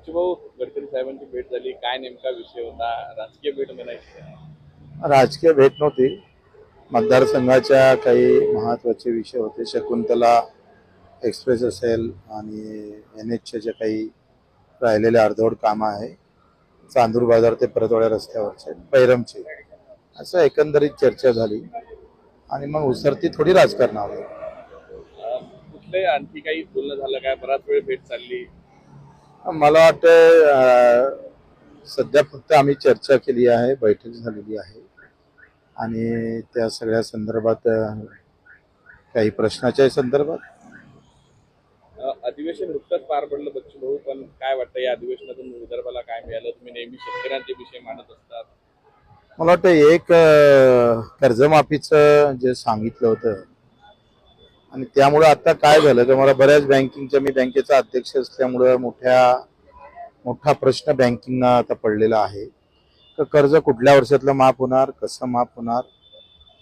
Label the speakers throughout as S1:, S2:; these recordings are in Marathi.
S1: बच्चूभाऊ गडकरी साहेबांची भेट झाली. काय नेमका विषय होता? राजकीय भेट म्हणायची
S2: राजकीय भेट नव्हती. मतदारसंघाच्या काही महत्त्वाचे विषय होते. शकुंतला एक्सप्रेस असेल आणि एन एचचे जे काही राहिलेले अर्धवट कामं आहे चांदूर बाजार ते परतवाड्या रस्त्यावरचे पैरमचे असं एकंदरीत चर्चा झाली. आणि मग उसरती थोडी राजकारणावर.
S1: कुठले आणखी काही बोलणं झालं काय बराच वेळ भेट चालली.
S2: मला वाटतं सध्या फक्त आम्ही चर्चा केली आहे बैठक झालेली आहे. आणि त्या सगळ्या संदर्भात काही प्रश्नाच्या संदर्भात.
S1: अधिवेशन नुकतंच पार पडलं बच्चूभाऊ पण काय वाटतं या अधिवेशनातून विदर्भाला काय मिळालं? तुम्ही नेहमी शेतकऱ्यांचे विषय मांडत असतात.
S2: मला वाटतं एक कर्जमाफीचं जे सांगितलं होतं आणि त्यामुळं आता काय झालं तर मला बऱ्याच बँकिंगच्या मी बँकेचा अध्यक्ष असल्यामुळं मोठ्या मोठा प्रश्न बँकिंगना आता पडलेला आहे. तर कर्ज कुठल्या वर्षातलं माफ होणार कसं माफ होणार?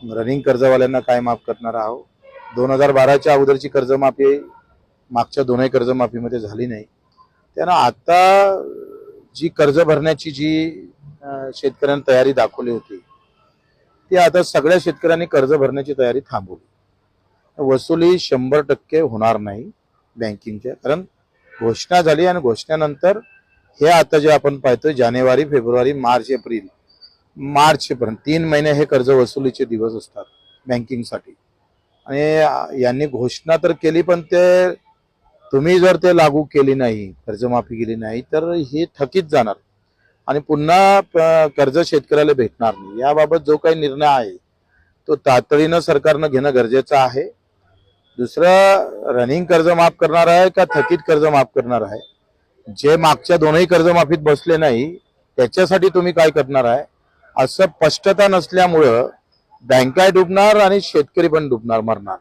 S2: रनिंग कर्जवाल्यांना काय माफ करणार आहोत? दोन हजार बाराच्या अगोदरची कर्जमाफी मागच्या दोनही कर्जमाफीमध्ये झाली नाही. त्यानं आता जी कर्ज भरण्याची जी शेतकऱ्यांनी तयारी दाखवली होती ती आता सगळ्या शेतकऱ्यांनी कर्ज भरण्याची तयारी थांबवली. वसुली शंभर टक्के होणार नाही बँकिंगच्या कारण घोषणा झाली आणि घोषणेनंतर हे आता जे आपण पाहतोय जानेवारी फेब्रुवारी मार्च एप्रिल मार्चपर्यंत तीन महिने हे कर्ज वसुलीचे दिवस असतात बँकिंगसाठी. आणि यांनी घोषणा तर केली पण ते तुम्ही जर ते लागू केली नाही कर्जमाफी केली नाही तर हे थकीत जाणार. आणि पुन्हा प- कर्ज शेतकऱ्याला भेटणार नाही. याबाबत जो काही निर्णय आहे तो तातडीनं सरकारनं घेणं गरजेचं आहे. दुसरं रनिंग कर्ज माफ करणार आहे का थकीत कर्ज माफ करणार आहे? जे मागच्या दोनही कर्जमाफीत बसले नाही त्याच्यासाठी तुम्ही काय करणार आहे? असं स्पष्टता नसल्यामुळं बँका डुबणार आणि शेतकरी पण डुबणार मरणार.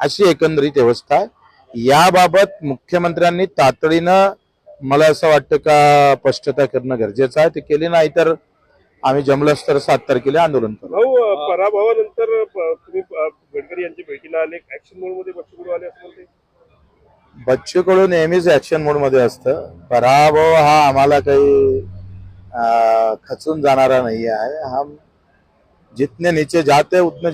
S2: अशी एकंदरीत व्यवस्था आहे. याबाबत मुख्यमंत्र्यांनी तातडीनं मला असं वाटतं का स्पष्टता करणं गरजेचं आहे. ते केली नाही तर आम्ही जमलंच तर सात तारखेला आंदोलन करू.
S3: भाऊ पराभवानंतर तुम्ही यांच्या भेटीला आले ऍक्शन मोडमध्ये बच्चू आले असं म्हणते.
S2: बच्चू कडू नेहमीच ऍक्शन मोडमध्ये असतं. पराभव हा आम्हाला काही खचून जाणारा नाही आहे हम जितने नीचे जाते उतने